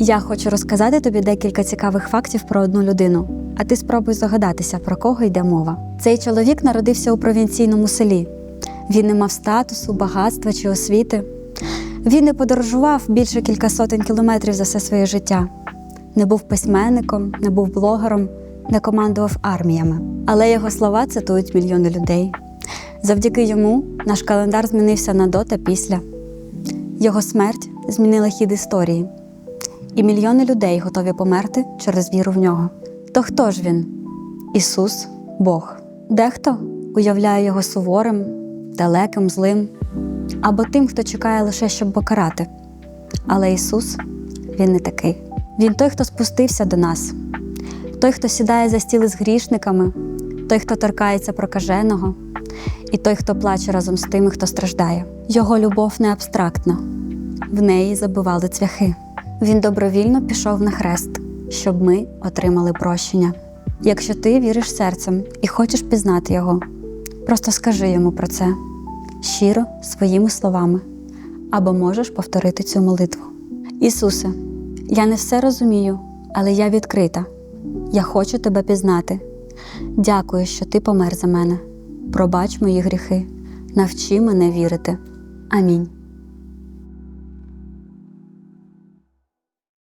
Я хочу розказати тобі декілька цікавих фактів про одну людину, а ти спробуй здогадатися, про кого йде мова. Цей чоловік народився у провінційному селі. Він не мав статусу, багатства чи освіти. Він не подорожував більше кілька сотень кілометрів за все своє життя. Не був письменником, не був блогером, не командував арміями. Але його слова цитують мільйони людей. Завдяки йому наш календар змінився на до та після. Його смерть змінила хід історії, і мільйони людей готові померти через віру в нього. То хто ж він? Ісус, Бог. Дехто уявляє його суворим, далеким, злим або тим, хто чекає лише, щоб покарати. Але Ісус Він не такий. Він той, хто спустився до нас, той, хто сідає за стіли з грішниками, той, хто торкається прокаженого, і той, хто плаче разом з тими, хто страждає. Його любов не абстрактна, в неї забивали цвяхи. Він добровільно пішов на хрест, щоб ми отримали прощення. Якщо ти віриш серцем і хочеш пізнати його, просто скажи йому про це щиро своїми словами, або можеш повторити цю молитву. Ісусе, я не все розумію, але я відкрита. Я хочу тебе пізнати. Дякую, що ти помер за мене. Пробач мої гріхи, навчи мене вірити. Амінь.